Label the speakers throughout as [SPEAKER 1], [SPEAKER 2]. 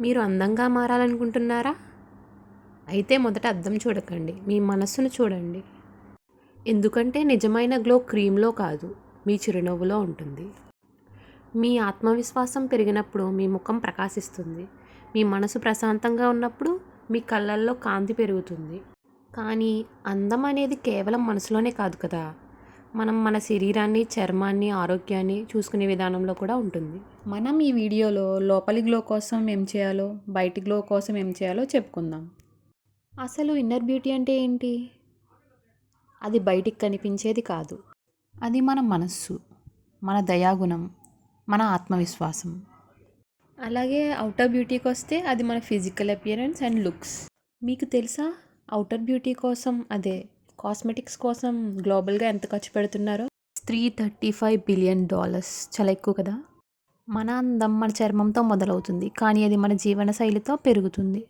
[SPEAKER 1] మీరు అందంగా మారాలనుకుంటున్నారా? అయితే మొదట అద్దం చూడకండి. మీ మనస్సును చూడండి. ఎందుకంటే నిజమైన గ్లో క్రీమ్లో కాదు మీ చిరునవ్వులో ఉంటుంది. మీ ఆత్మవిశ్వాసం పెరిగినప్పుడు మీ ముఖం ప్రకాశిస్తుంది. మీ మనసు ప్రశాంతంగా ఉన్నప్పుడు మీ కళ్ళల్లో కాంతి పెరుగుతుంది. కానీ అందం అనేది కేవలం మనసులోనే కాదు కదా? మనం మన శరీరాన్ని చర్మాన్ని ఆరోగ్యాన్ని చూసుకునే విధానంలో కూడా ఉంటుంది.
[SPEAKER 2] మనం ఈ వీడియోలో లోపలి గ్లో కోసం ఏం చేయాలో బయటి గ్లో కోసం ఏం చేయాలో చెప్పుకుందాం.
[SPEAKER 1] అసలు ఇన్నర్ బ్యూటీ అంటే ఏంటి? అది బయటికి కనిపించేది కాదు.
[SPEAKER 2] అది మన మనస్సు మన దయాగుణం మన ఆత్మవిశ్వాసం.
[SPEAKER 1] అలాగే అవుటర్ బ్యూటీకి వస్తే అది మన ఫిజికల్ అపియరెన్స్ అండ్ లుక్స్. మీకు తెలుసా? అవుటర్ బ్యూటీ కోసం అదే కాస్మెటిక్స్ కోసం గ్లోబల్గా ఎంత ఖర్చు పెడుతున్నారో? Three thirty five billion dollars. చాలా ఎక్కువ కదా? మన అందం మన చర్మంతో మొదలవుతుంది. కానీ అది మన జీవన శైలితో పెరుగుతుంది.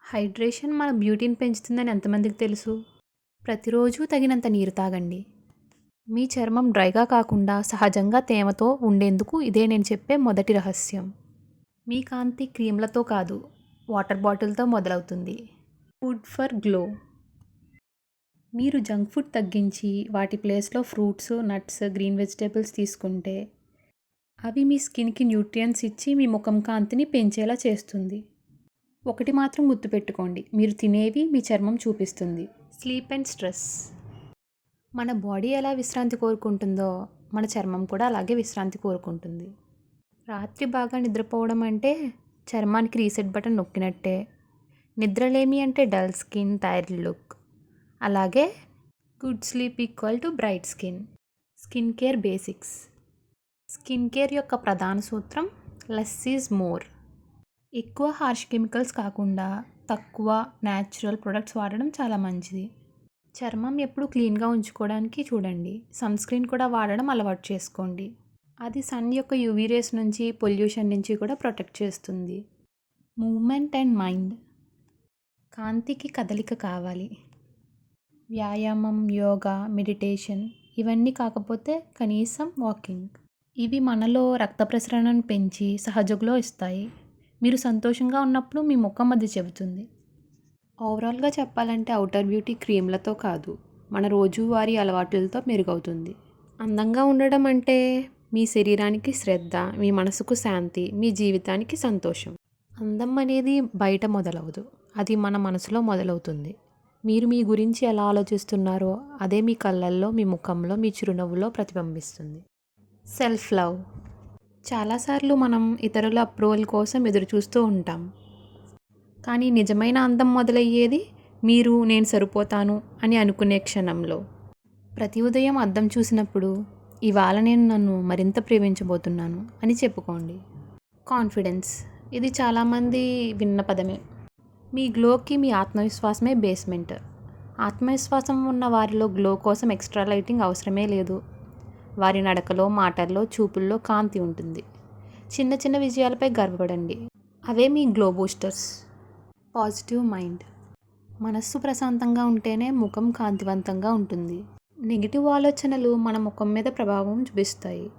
[SPEAKER 1] హైడ్రేషన్ మన బ్యూటీని పెంచుతుందని ఎంతమందికి తెలుసు? ప్రతిరోజు తగినంత నీరు తాగండి. మీ చర్మం డ్రైగా కాకుండా సహజంగా తేమతో ఉండేందుకు ఇదే నేను చెప్పే మొదటి రహస్యం. మీ కాంతి క్రీమ్లతో కాదు వాటర్ బాటిల్తో మొదలవుతుంది. Food for glow. మీరు జంక్ ఫుడ్ తగ్గించి వాటి ప్లేస్లో ఫ్రూట్స్ నట్స్ గ్రీన్ వెజిటేబుల్స్ తీసుకుంటే అవి మీ స్కిన్కి న్యూట్రియన్స్ ఇచ్చి మీ ముఖం కాంతిని పెంచేలా చేస్తుంది. ఒకటి మాత్రం గుర్తుపెట్టుకోండి మీరు తినేవి మీ చర్మం చూపిస్తుంది. Sleep and stress. మన బాడీ ఎలా విశ్రాంతి కోరుకుంటుందో మన చర్మం కూడా అలాగే విశ్రాంతి కోరుకుంటుంది. రాత్రి బాగా నిద్రపోవడం అంటే చర్మానికి రీసెట్ బటన్ నొక్కినట్టే. నిద్రలేమి అంటే డల్ స్కిన్ టైర్డ్ లుక్. అలాగే good sleep equal to bright skin. Skin care basics. Skin care యొక్క ప్రధాన సూత్రం లెస్ ఈజ్ మోర్. ఎక్కువ హార్ష్ కెమికల్స్ కాకుండా తక్కువ న్యాచురల్ ప్రొడక్ట్స్ వాడడం చాలా మంచిది. చర్మం ఎప్పుడు క్లీన్గా ఉంచుకోవడానికి చూడండి. సన్ స్క్రీన్ కూడా వాడడం అలవాటు చేసుకోండి. అది సన్ యొక్క యూవీ రేస్ నుంచి పొల్యూషన్ నుంచి కూడా ప్రొటెక్ట్ చేస్తుంది. Movement and mind. కాంతికి కదలిక కావాలి. వ్యాయామం యోగా మెడిటేషన్ ఇవన్నీ కాకపోతే కనీసం వాకింగ్. ఇవి మనలో రక్త ప్రసరణను పెంచి సహజగ్లో ఇస్తాయి. మీరు సంతోషంగా ఉన్నప్పుడు మీ ముఖం అది చెబుతుంది. ఓవరాల్గా చెప్పాలంటే అవుటర్ బ్యూటీ క్రీమ్లతో కాదు. మన రోజువారీ అలవాట్లతో మెరుగవుతుంది. అందంగా ఉండడం అంటే మీ శరీరానికి శ్రద్ధ మీ మనసుకు శాంతి మీ జీవితానికి సంతోషం. అందం అనేది బయట మొదలవదు. అది మన మనసులో మొదలవుతుంది. మీరు మీ గురించి ఎలా ఆలోచిస్తున్నారో అదే మీ కళ్ళల్లో మీ ముఖంలో మీ చిరునవ్వులో ప్రతిబింబిస్తుంది. సెల్ఫ్ లవ్ చాలాసార్లు మనం ఇతరుల అప్రూవల్ కోసం ఎదురు చూస్తూ ఉంటాం. కానీ నిజమైన అందం మొదలయ్యేది మీరు నేను సరిపోతాను అని అనుకునే క్షణంలో. ప్రతి ఉదయం అద్దం చూసినప్పుడు ఇవాళ నేను నన్ను మరింత ప్రేమించబోతున్నాను అని చెప్పుకోండి. కాన్ఫిడెన్స్. ఇది చాలామంది విన్న పదమే. మీ గ్లోకి మీ ఆత్మవిశ్వాసమే బేస్మెంట్. ఆత్మవిశ్వాసం ఉన్న వారిలో గ్లో కోసం ఎక్స్ట్రా లైటింగ్ అవసరమే లేదు. వారి నడకలో మాటల్లో చూపుల్లో కాంతి ఉంటుంది. చిన్న చిన్న విజయాలపై గర్వపడండి. అవే మీ గ్లో బూస్టర్స్. Positive mind. మనస్సు ప్రశాంతంగా ఉంటేనే ముఖం కాంతివంతంగా ఉంటుంది. నెగిటివ్ ఆలోచనలు మన ముఖం మీద ప్రభావం చూపిస్తాయి.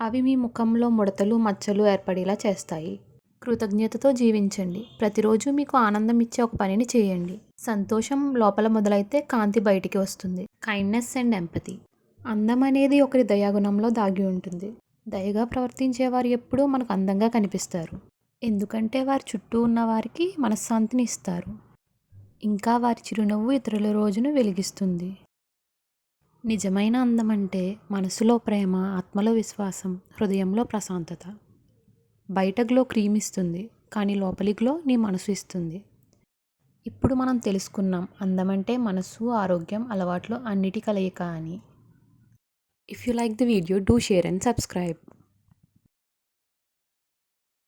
[SPEAKER 1] అవి మీ ముఖంలో ముడతలు మచ్చలు ఏర్పడేలా చేస్తాయి. కృతజ్ఞతతో జీవించండి. ప్రతిరోజు మీకు ఆనందం ఇచ్చే ఒక పనిని చేయండి. సంతోషం లోపల మొదలైతే కాంతి బయటికి వస్తుంది. కైండ్నెస్ అండ్ ఎంపతి అందం అనేది ఒకరి దయాగుణంలో దాగి ఉంటుంది. దయగా ప్రవర్తించేవారు ఎప్పుడూ మనకు అందంగా కనిపిస్తారు. ఎందుకంటే వారి చుట్టూ ఉన్న వారికి మనశ్శాంతిని ఇస్తారు. ఇంకా వారి చిరునవ్వు ఇతరుల రోజును వెలిగిస్తుంది. నిజమైన అందం అంటే మనసులో ప్రేమ ఆత్మలో విశ్వాసం హృదయంలో ప్రశాంతత. బయట గ్లో క్రీమ్ ఇస్తుంది కానీ లోపలి గ్లో నీ మనసు ఇస్తుంది. ఇప్పుడు మనం తెలుసుకున్నాం అందమంటే మనసు ఆరోగ్యం అలవాట్లు అన్నిటి కలయిక అని. If you like the video do share and subscribe